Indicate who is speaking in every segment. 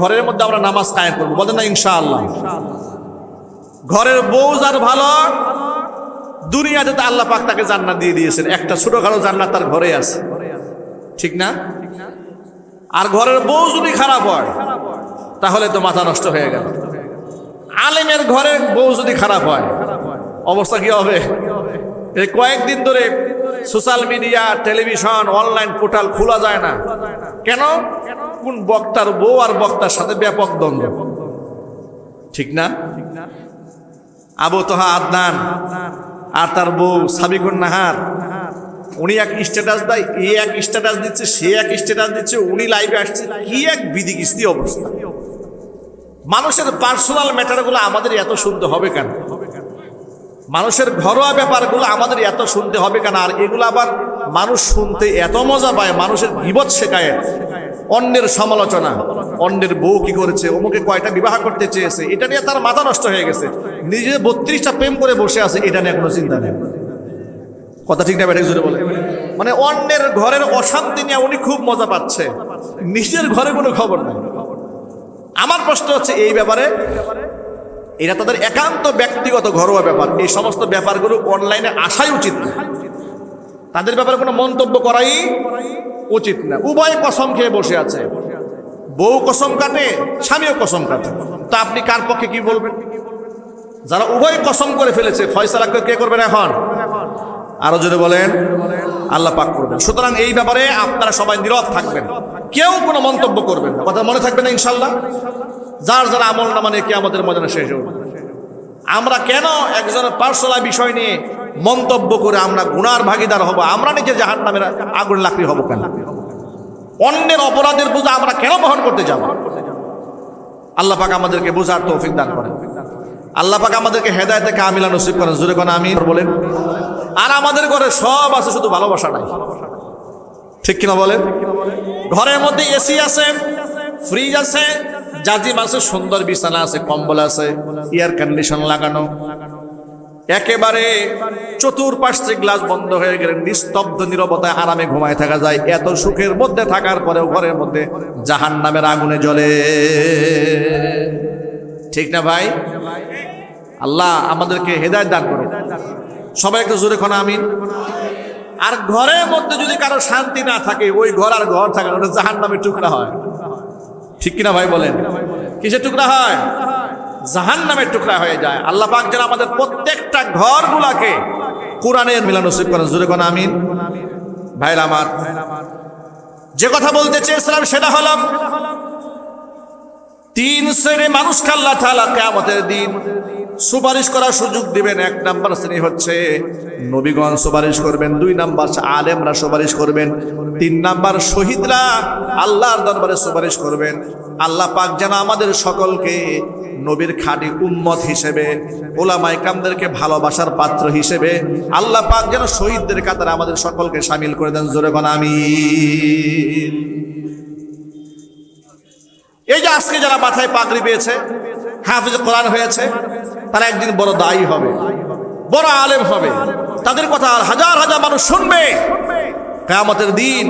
Speaker 1: ঘরের মধ্যে আমরা নামাজ কায়েম করব। বলেন না, ইনশাআল্লাহ। ঘরের বউ যার ভালো, দুনিয়াতে তো আল্লাহ পাক তাকে জান্নাত দিয়ে দিয়েছেন। একটা ছোটখাটো জান্নাত তার ঘরে আছে। ঠিক না? আর ঘরের বউ যদি খারাপ হয়, তাহলে তো মাথা নষ্ট হয়ে গেল। আলেমের ঘরের বউ যদি খারাপ হয়, অবস্থা কি হবে? এই কয়েকদিন ধরে social media, television, online portal খোলা যায় না। কেন? কোন বক্তার বউ আর বক্তার সাথে ব্যাপক দ্বন্দ্ব? ঠিক না? আবু তোহা আদনান আর তার বউ সাবিকুন নাহার। উনি এক স্ট্যাটাস দেয়, এ এক স্ট্যাটাস দিচ্ছে, সে এক স্ট্যাটাস দিচ্ছে, উনি লাইভে আসছে। কি এক বিধি কিস্তি অবস্থা? মানুষের পার্সোনাল ম্যাটারগুলো আমাদের এত শুনতে হবে কেন? মানুষের ঘরোয়া ব্যাপারগুলো আমাদের এত শুনতে হবে কেন? আর এগুলো আবার মানুষ শুনতে এত মজা পায়, মানুষের বিপদ শেখায়। অন্যের সমালোচনা, অন্যের বউ কি করেছে, অমুকে কয়টা বিবাহ করতে চেয়েছে, এটা নিয়ে তার মাথা নষ্ট হয়ে গেছে। নিজে বত্রিশটা প্রেম করে বসে আছে, এটা নিয়ে কোনো চিন্তা নেই। কথা ঠিক না ব্যাটারি জুড়ে বলে মানে অন্যের ঘরের অশান্তি নিয়ে উনি খুব মজা পাচ্ছে। নিজের ঘরে কোনো খবর নেই। আমার প্রশ্ন হচ্ছে এই ব্যাপারে, এটা তাদের একান্ত ব্যক্তিগত ঘরোয়া ব্যাপার। এই সমস্ত ব্যাপারগুলো অনলাইনে আসাই উচিত না। তাদের ব্যাপারে কোনো মন্তব্য করাই উচিত না। উভয় কসম খেয়ে বসে আছে। বউ কসম কাটে, স্বামীও কসম কাটে। তা আপনি কার পক্ষে কি বলবেন? যারা উভয় কসম করে ফেলেছে, ফয়সালা কে করবেন এখন? আরও যদি বলেন, আল্লাহ পাক করবেন। সুতরাং এই ব্যাপারে আপনারা সবাই নীরব থাকবেন। কেউ কোনো মন্তব্য করবেন কথা মনে থাকবে না ইনশাল্লাহ যার যারা আমল না মানে কি আমাদের মজা শেষ হবে আমরা কেন একজনের পার্সোনাল বিষয় নিয়ে মন্তব্য করে আমরা গুনার ভাগিদার হব, আমরা নিজে জাহান নামের আগুন লাকড়ি হব কেন? অন্যের অপরাধের বোঝা আমরা কেন বহন করতে যাব? আল্লাহ পাক আমাদেরকে বোঝার তৌফিক দান করেন। আল্লাহ পাক আমাদেরকে হেদায়তে কামিলা নসিব করেন। জোরে কোন আমি বলেন। আর আমাদের ঘরে সব আছে, শুধু ভালোবাসা নাই। ঠিক কিনা বলেন? ঘরের মধ্যে এসি আছে, ফ্রিজ আছে, জাজিম আছে, সুন্দর বিছানা আছে, কম্বল আছে, এয়ার কন্ডিশন লাগানো। একেবারে চতুর্পাশ থেকে গ্লাস বন্ধ হয়ে গেলে নিস্তব্ধ নিরবতায় আরামে ঘুমায় থাকা যায়। এত সুখের মধ্যে থাকার পরেও ঘরের মধ্যে জাহান নামের আগুনে জ্বলে। ঠিক না ভাই? আল্লাহ আমাদেরকে হেদায়ত দান করুন সবাই একটু জোরে খনা আমিন? আর ঘরের মধ্যে যদি কারও শান্তি না থাকে, ওই ঘর আর ঘর থাকে ওটা জাহান নামের টুকরা হয়। ঠিক কিনা ভাই বলেন? কিসের টুকরা হয়? জাহান নামের টুকরা হয়ে যায়। আল্লাহ পাক যেন আমাদের প্রত্যেকটা ঘরগুলাকে কোরআনের মিলান নসিব করেন। জুড়ে কোন আমিন? ভাই আমার, যে কথা বলতে চেয়েছিলাম সেটা হলাম তিন শ্রেণি মানুষ আল্লাহ তাআলা কিয়ামতের দিন সুপারিশ করার সুযোগ দিবেন। এক নাম্বার শ্রেণি হচ্ছে নবীগণ সুপারিশ করবেন, দুই নাম্বার আলেমরা সুপারিশ করবেন, তিন নাম্বার শহীদরা আল্লাহর দরবারে সুপারিশ করবেন। আল্লাহ পাক যেন আমাদের সকলকে নবীর খাঁটি উম্মত হিসেবে ওলামাই কামদেরকে ভালোবাসার পাত্র হিসেবে, আল্লাহ পাক যেন শহীদদের কাতারে আমাদের সকলকে সামিল করে দেন। জোরে আমি এই যে আজকে যারা মাথায় পাগড়ি পেয়েছে হাফিজ কোরআন হয়েছে, তারা একদিন বড় দায়ী হবে, বড় আলেম হবে। তাদের কথা হাজার হাজার মানুষ শুনবে। কেয়ামতের দিন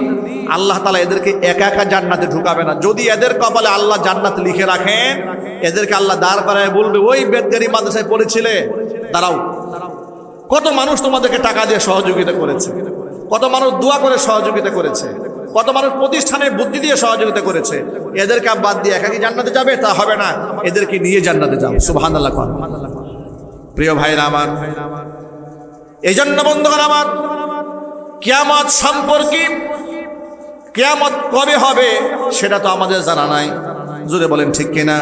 Speaker 1: আল্লাহ তালা এদেরকে একা একা জান্নাতে ঢুকাবে না। যদি এদের কপালে আল্লাহ জান্নাত লিখে রাখেন, এদেরকে আল্লাহ দাঁড় করায় বলবে, ওই বেদগারি মাদ্রাসায় পড়েছিলে, দাঁড়াও। কত মানুষ তোমাদেরকে টাকা দিয়ে সহযোগিতা করেছে, কত মানুষ দোয়া করে সহযোগিতা করেছে কত মানুষ প্রতিষ্ঠানে বুদ্ধি দিয়ে সহযোগিতা করেছে। এদেরকে বাদ দিয়ে একাকি জান্নাতে যাবে? তা হবে না। এদেরকে নিয়ে জান্নাতে যাও। সুবহান প্রিয় ভাইরা আমার এই জন্য বন্ধুগণ আমার, কেয়ামত সম্পর্কে কেয়ামত কবে হবে সেটা তো আমাদের জানা নাই। জোরে বলেন ঠিক কিনা?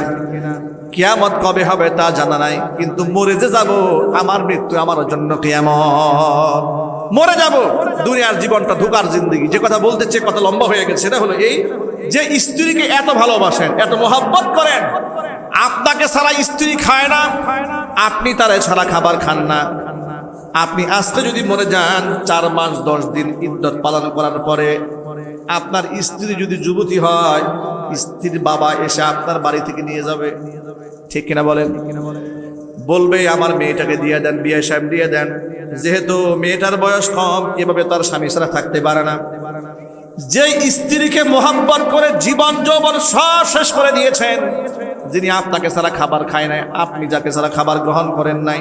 Speaker 1: কেয়ামত কবে হবে তা জানা নাই। কিন্তু মরে যে যাব, আমার মৃত্যু আমার জন্য কিয়ামত। মরে যাব। দুনিয়ার জীবনটা ধোকার জিন্দগি। যে কথা বলতে চেয়ে কত লম্বা হয়ে গেছে। সেটা হলো এই যে স্ত্রীকে এত ভালোবাসেন, এত মোহাব্বত করেন, আপনাকে ছাড়া স্ত্রী খায় না, আপনি তারা ছাড়া খাবার খান না। আপনি আজকে যদি মরে যান, চার মাস, দশ দিন ইদ্যত পালন করার পরে আপনার স্ত্রী যদি যুবতী হয়, স্ত্রীর বাবা এসে আপনার বাড়ি থেকে নিয়ে যাবে। ঠিক কিনা বলেন? বলবে, আমার মেয়েটাকে দিয়ে দেন, বিয়ে সাহেব দিয়ে দেন। যেহেতু মেয়েটার বয়স কম, এভাবে তার স্বামী ছাড়া থাকতে পারে না। যে স্ত্রীকে মোহাব্বত করে জীবন যৌবন সব শেষ করে দিয়েছেন, যিনি আপনাকে ছাড়া খাবার খায় নাই, আপনি যাকে ছাড়া খাবার গ্রহণ করেন নাই,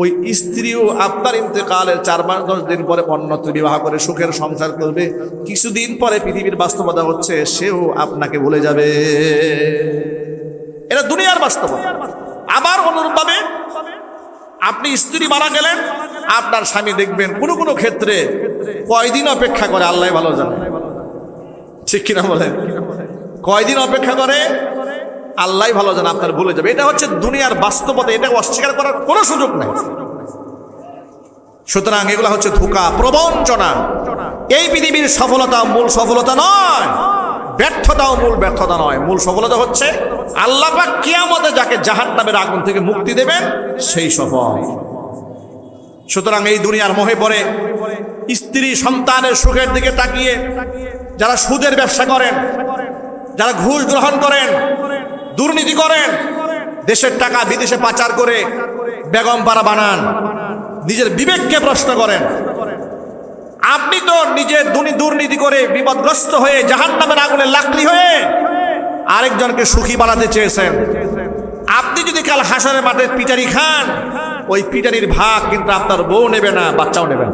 Speaker 1: ওই স্ত্রীও আপনার ইন্তেকালের চার মাস, দশ দিন পরে অন্যত্র বিবাহ করে সুখের সংসার করবে। কিছুদিন পরে পৃথিবীর বাস্তবতা হচ্ছে, সেও আপনাকে ভুলে যাবে। এটা দুনিয়ার বাস্তবতা। আবার অনুরূপভাবে আপনি স্ত্রী মারা গেলেন, আপনার স্বামী দেখবেন কোনো কোনো ক্ষেত্রে কয়দিন অপেক্ষা করে, আল্লাহ ভালো জানে। ঠিক কিনা বলেন? কয়দিন অপেক্ষা করে, আল্লাহ ভালো জানে, আপনার ভুলে যাবে। এটা হচ্ছে দুনিয়ার বাস্তবতা, এটা অস্বীকার করার কোনো সুযোগ নেই। সুতরাং এগুলো হচ্ছে ধোকা, প্রবঞ্চনা। এই পৃথিবীর সফলতা মূল সফলতা নয়। ব্যর্থতাও মূল ব্যর্থতা নয়। মূল সফলতা হচ্ছে আল্লাহ পাক কিয়ামতে যাকে জাহান্নামের আগুন থেকে মুক্তি দেবেন, সেই সফল। সুতরাং এই দুনিয়ার মোহে পড়ে স্ত্রী সন্তানের সুখের দিকে তাকিয়ে যারা সুদের ব্যবসা করেন, যারা ঘুষ গ্রহণ করেন, দুর্নীতি করেন, দেশের টাকা বিদেশে পাচার করে বেগম পাড়া বানান, নিজের বিবেককে প্রশ্ন করেন আপনি তো নিজে দুর্নীতি করে বিপদগ্রস্ত হয়ে জাহান্নামের আগুনে লাকড়ি হয়ে আরেকজনকে সুখী বানাতে চেয়েছেন। আপনি যদি কাল হাসরের মাঠে পিটারি খান, ওই পিটারির ভাগ কিন্তু আপনার বউ নেবে না, বাচ্চাও নেবে না।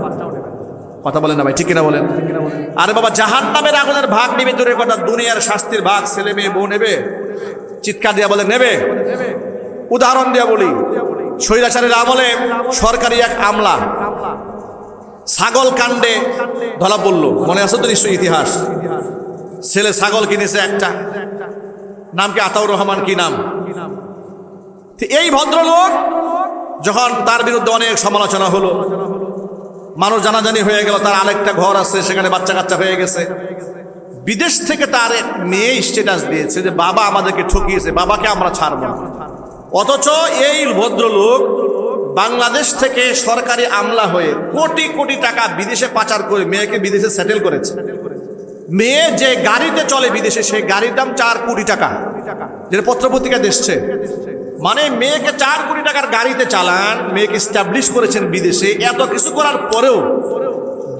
Speaker 1: কথা বলেন না ভাই, ঠিক কিনা বলেন? আরে বাবা জাহান নামের আগুনের ভাগ নেবে দূরের কথা, দুনিয়ার শাস্তির ভাগ ছেলে মেয়ে, বউ নেবে। চিৎকার দিয়া বলে নেবে। উদাহরণ দিয়া বলি, স্বৈরাচারের আমলে সরকারি এক আমলা ছাগল কাণ্ডে ধরা পড়ল। মনে আছে তো নিশ্চয়ই ইতিহাস? ছেলে ছাগল কিনেছে একটা। নাম কি আতাউর রহমান? কি নাম? এই ভদ্রলোক যখন তার বিরুদ্ধে অনেক সমালোচনা হলো, মানুষ জানাজানি হয়ে গেল, তার আরেকটা ঘর আছে, সেখানে বাচ্চা কাচ্চা হয়ে গেছে। বিদেশ থেকে তার এক মেয়ে স্ট্যাটাস দিয়েছে যে, বাবা আমাদেরকে ঠকিয়েছে, বাবাকে আমরা ছাড়বো অথচ এই ভদ্রলোক বাংলাদেশ থেকে সরকারি আমলা হয়ে কোটি কোটি টাকা বিদেশে পাচার করে মেয়েকে বিদেশে সেটেল করেছে। মেয়ে যে গাড়িতে চলে বিদেশে, সেই গাড়ির দাম চার কোটি টাকা। যেটা পত্রপত্রিকা দেখছে মানে মেয়েকে চার কোটি টাকার গাড়িতে চালান, মেয়েকে স্টাবলিশ করেছেন বিদেশে। এত কিছু করার পরেও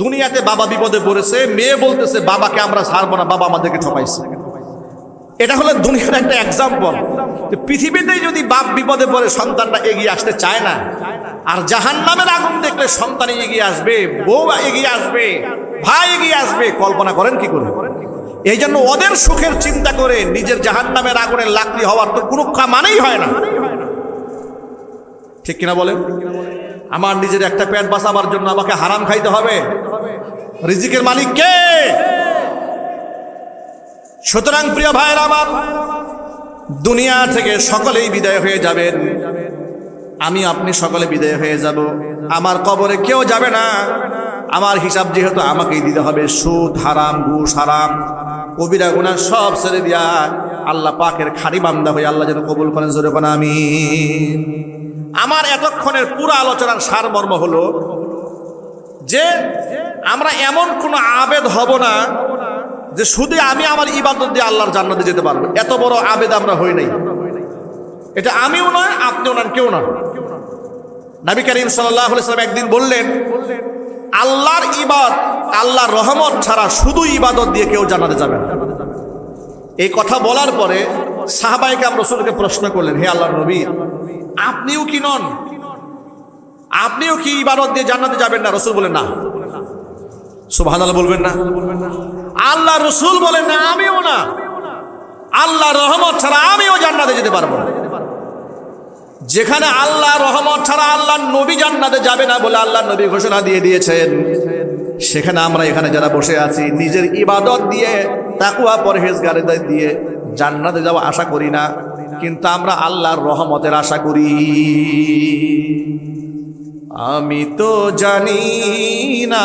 Speaker 1: দুনিয়াতে বাবা বিপদে পড়েছে। মেয়ে বলতেছে, বাবাকে আমরা ছাড়বো না, বাবা আমাদেরকে ঠকাইছে। এটা হলো দুনিয়ার একটা এক্সাম্পল পৃথিবীতেই যদি বাপ বিপদে পড়ে সন্তানটা এগিয়ে আসতে চায় না, আর জাহান নামের আগুন দেখলে সন্তান এগিয়ে আসবে, বউ এগিয়ে আসবে, ভাই এগিয়ে আসবে, কল্পনা করেন কি করে? এই জন্য ওদের সুখের চিন্তা করে নিজের জাহান নামের আগুনের লাকড়ি হওয়ার তো কোনো মানেই হয় না। ঠিক কিনা বলেন? আমার নিজের একটা প্যান্ট বাঁচাবার জন্য আমাকে হারাম খাইতে হবে। রিজিকের মালিক কে? সুতরাং প্রিয় ভাইয়ের আমার দুনিয়া থেকে সকলেই বিদায় হয়ে যাবেন। আমি, আপনি সকলে বিদায় হয়ে যাব। আমার কবরে কেউ যাবে না। আমার হিসাব যেহেতু আমাকেই দিতে হবে। সুদ হারাম, ঘুষ হারাম, কবিরা গুণা সব ছেড়ে দিয়া আল্লাহ পাকের খারি বান্দা হয়ে আল্লাহ যেন কবুল করেন, জোরে কোন আমি আমার এতক্ষণের পুরো আলোচনার সারমর্ম হলো যে আমরা এমন কোনো আবেদ হব না যে শুধু আমি আমার ইবাদত দিয়ে আল্লাহর জান্নাতে যেতে পারব। এত বড় আবেদ আমরা হই নাই। এটা আমিও নয়, আপনিও নন কেউ না নবী করিম সাল্লাহ সাল্লাম একদিন বললেন, আল্লাহর ইবাদ, আল্লাহর রহমত ছাড়া শুধু ইবাদত দিয়ে কেউ জানাতে যাবে না। এই কথা বলার পরে সাহাবাইকে রসুলকে প্রশ্ন করলেন, হে আল্লাহর নবী, আপনিও কি নন? আপনিও কি ইবাদত দিয়ে জান্নাতে যাবেন না? রসুল বলেন না। আল্লাহ বলবেন না। আল্লাহ রসুল বলেন, না, আমিও না। আল্লাহ রহমত ছাড়া আমিও জান্নাতে যেতে পারব যেখানে আল্লাহ রহমত ছাড়া আল্লাহ নবী জান্নাতে যাবে না বলে আল্লাহ নবী ঘোষণা দিয়ে দিয়েছেন, সেখানে আমরা এখানে যারা বসে আছি, নিজের ইবাদত দিয়ে তাকুয়া পরহেজগারে দিয়ে জান্নাতে যাওয়া আশা করি না, কিন্তু আমরা আল্লাহর রহমতের আশা করি। আমি তো জানি না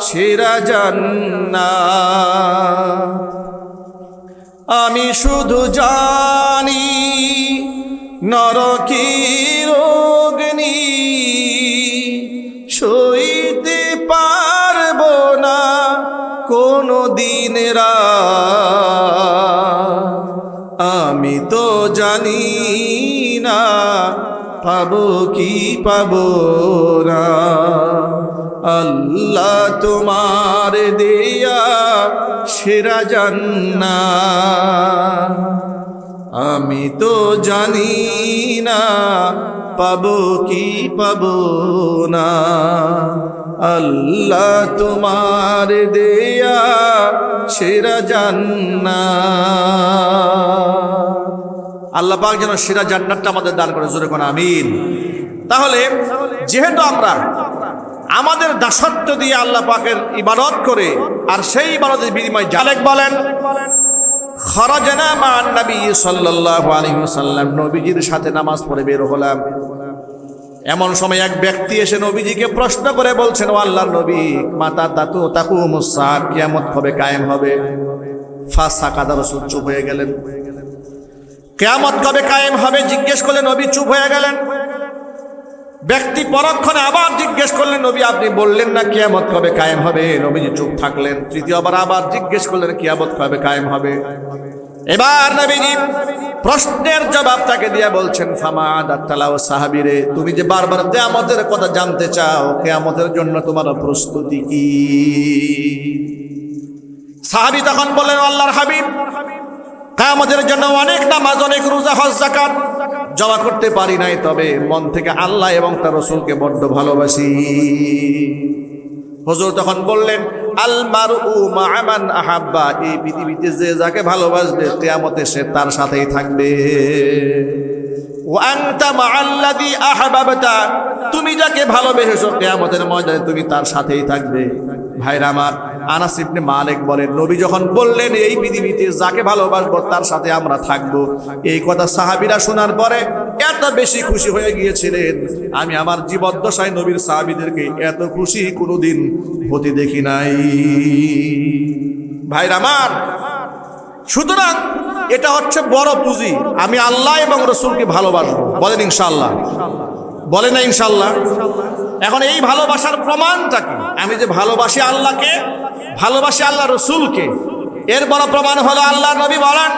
Speaker 1: সেরা জান্না আমি শুধু জানি নরকির অগ্নি সইতে পারব না কোনো দিন আমি তো জানি না, পাবো কি পাবো না। আল্লাহ তোমার দেয়া সেরা জান্না। আমি তো জানি না, পাবো কি পাবো না। আল্লাহ তোমার দেয়া সেরা জান্না। আল্লাহ পাক যেন সেরা জান্নাতটা আমাদের দান করে, জোরে কোন আমিন। তাহলে যেহেতু আমরা আমাদের দাসত্ব দিয়ে আল্লাহ পাকের ইবাদত করে, আর সেই ইবাদতের বিনিময় জালেক বলেন, খরাজানা মা নবী সাল্লাল্লাহু নবীজির সাথে নামাজ পড়ে বের হলাম। এমন সময় এক ব্যক্তি এসে নবীজিকে প্রশ্ন করে বলছেন, ও আল্লাহর নবী, মাতা দাতু তাকু মুসা কিয়ামত কায়েম হবে? ফাসা কাদা রসুল চুপ হয়ে গেলেন। কেয়ামত কবে কায়েম হবে? জিজ্ঞেস করলে নবী চুপ হয়ে গেলেন। ব্যক্তি পরক্ষণে আবার জিজ্ঞেস করলেন, নবী, আপনি বললেন না কিয়ামত কবে কায়েম হবে? নবীজি চুপ থাকলেন। তৃতীয়বার আবার জিজ্ঞেস করলেন, কিয়ামত কবে কায়েম হবে? এবার নবীজি প্রশ্নের জবাব তাকে দিয়ে বলছেন, ফামা দাত্তালা ও সাহাবিরে, তুমি যে বারবার কেয়ামতের কথা জানতে চাও, কেয়ামতের জন্য তোমার প্রস্তুতি কি? সাহাবি তখন বললেন, আল্লাহর হাবিব কায়ামতের জন্য অনেক নামাজ, অনেক রোজা, হজ জাকাত জমা করতে পারি নাই, তবে মন থেকে আল্লাহ এবং তার রসুলকে বড্ড ভালোবাসি। হুজুর তখন বললেন আলমার উ মামান আহাব্বা এই পৃথিবীতে যে যাকে ভালোবাসবে কেয়ামতে সে তার সাথেই থাকবে। তুমি যাকে ভালোবেসেছো কিয়ামতের ময়দানে তুমি তার সাথেই থাকবে। ভাইরা আমার, আনাস ইবনে মালিক বলেন, নবী যখন বললেন, এই পৃথিবীতে যাকে ভালোবাসবো, তার সাথে আমরা থাকব। এই কথা সাহাবীরা শোনার পরে এত বেশি খুশি হয়ে গিয়েছিলেন। আমি আমার জীবদ্দশায় নবীর সাহাবীদেরকে এত খুশি কোনোদিন হতে দেখি নাই। ভাইরা আমার, সুতরাং এটা হচ্ছে বড় পুঁজি। আমি আল্লাহ এবং রসুলকে ভালোবাসবো। বলেন ইনশাল্লাহ বলে না ইনশাল্লাহ। এখন এই ভালোবাসার প্রমাণটা কি? আমি যে ভালোবাসি আল্লাহকে, ভালোবাসি আল্লাহ রসুলকে, এর বড় প্রমাণ হলো আল্লাহ নবী বলেন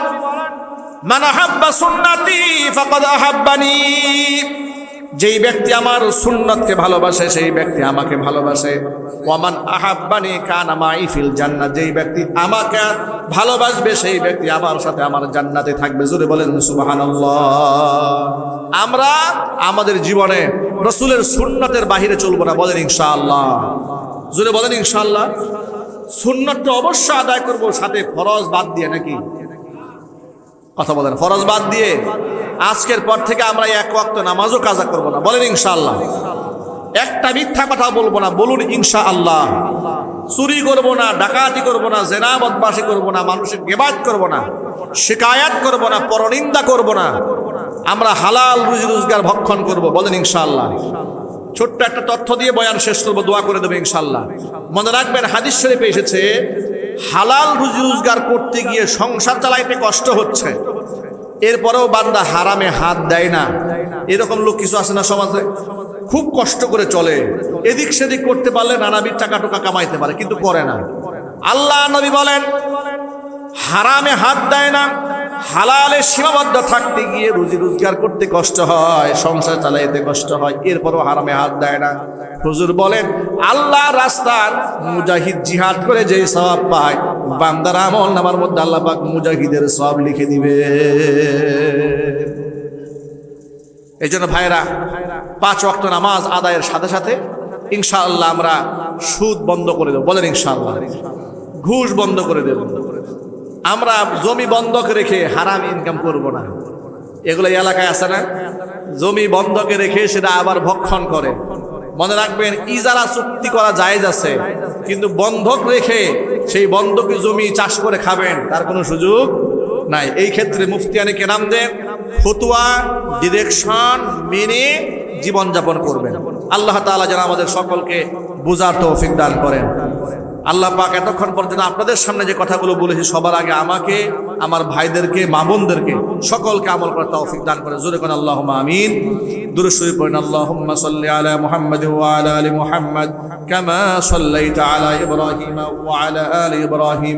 Speaker 1: যেই ব্যক্তি আমার সুন্নতকে ভালোবাসে, সেই ব্যক্তি আমাকে ভালোবাসে। ওয়ামান আহাব্বানি কান আমাই ফিল জান্নাত। যেই ব্যক্তি আমাকে ভালোবাসবে, সেই ব্যক্তি আমার সাথে আমার জান্নাতে থাকবে। জোরে বলেন সুবহানাল্লাহ। আমরা আমাদের জীবনে রসুলের সুন্নতের বাহিরে চলবো না, বলেন ইনশাআল্লাহ। জুড়ে বলেন ইনশাআল্লাহ। সুন্নতটা অবশ্যই আদায় করব, সাথে ফরজ বাদ দিয়ে নাকি? কথা বলেন, ফরজ বাদ দিয়ে। আজকের পর থেকে আমরা এক ওয়াক্ত নামাজও কাজা করব না, বলেন ইনশাআল্লাহ। একটা মিথ্যা কথা বলব না, বলুন ইনশা আল্লাহ চুরি করব না, ডাকাতি করব না, জেনা বদমাশি করব না, মানুষের গেবাদ করব না, শিকায়াত করব না, পরনিন্দা করব না। আমরা হালাল রুজি রোজগার ভক্ষণ করব, বলেন ইনশাল্লাহ ছোট্ট একটা তথ্য দিয়ে বয়ান শেষ করব, দোয়া করে দেবো ইনশাল্লাহ মনে রাখবেন, হাদিস শরীফে এসেছে, হালাল রুজি রোজগার করতে গিয়ে সংসার চালাইতে কষ্ট হচ্ছে। এরপরেও বান্দা হারামে হাত দেয় না। এরকম লোক কিছু আছে না সমাজে? খুব কষ্ট করে চলে। এদিক সেদিক করতে পারলে নানাবিধ টাকা টোকা কামাইতে পারে, কিন্তু করে না। আল্লাহ নবী বলেন, হারামে হাত দেয় না। হালালে সীমাবদ্ধ থাকতে গিয়ে রুজি রোজগার করতে কষ্ট হয়, সংসার চালাইতে কষ্ট হয়, এরপরও হারামে হাত দেয় না। হুজুর বলেন, আল্লাহ রাস্তার মুজাহিদ জিহাদ করে যে সব পায়, বান্দার আমল নামার মধ্যে আল্লাহ পাক মুজাহিদের সব লিখে দিবে। এই জন্য ভাইরা, পাঁচ ওয়াক্ত নামাজ আদায়ের সাথে সাথে ইনশাআল্লাহ আমরা সুদ বন্ধ করে দেবো। বলেন ইনশাআল্লাহ। ঘুষ বন্ধ করে দেব। আমরা জমি বন্ধক রেখে হারাম ইনকাম করব না। এগুলো এলাকায় আছে না? জমি বন্ধকে রেখে সেটা আবার ভক্ষণ করে। মনে রাখবেন, ইজারা চুক্তি করা জায়েজ আছে, কিন্তু বন্ধক রেখে সেই বন্ধকি জমি চাষ করে খাবেন, তার কোনো সুযোগ নাই। এই ক্ষেত্রে মুফতিয়ানিকে নাম দেন, ফতুয়া, ডিরেকশন, মেনে জীবনযাপন করবেন। আল্লাহ তাআলা যেন আমাদের সকলকে বোঝার তৌফিক দান করেন। আল্লাহ পাক এতক্ষণ পর্যন্ত আপনাদের সামনে যে কথাগুলো বলেছি, সবার আগে আমাকে, আমার ভাইদেরকে, মা বোনদেরকে, সকলকে আমল করার তৌফিক দান করে। জোরে কোন আল্লাহ আমিন। দূরে শুয়ে পড়েন, আল্লাহুম্মা সাল্লি আলা মুহাম্মাদ ওয়া আলা আলি মুহাম্মাদ, কামা সাল্লাইতা আলা ইব্রাহিম ওয়া আলা আলি ইব্রাহিম।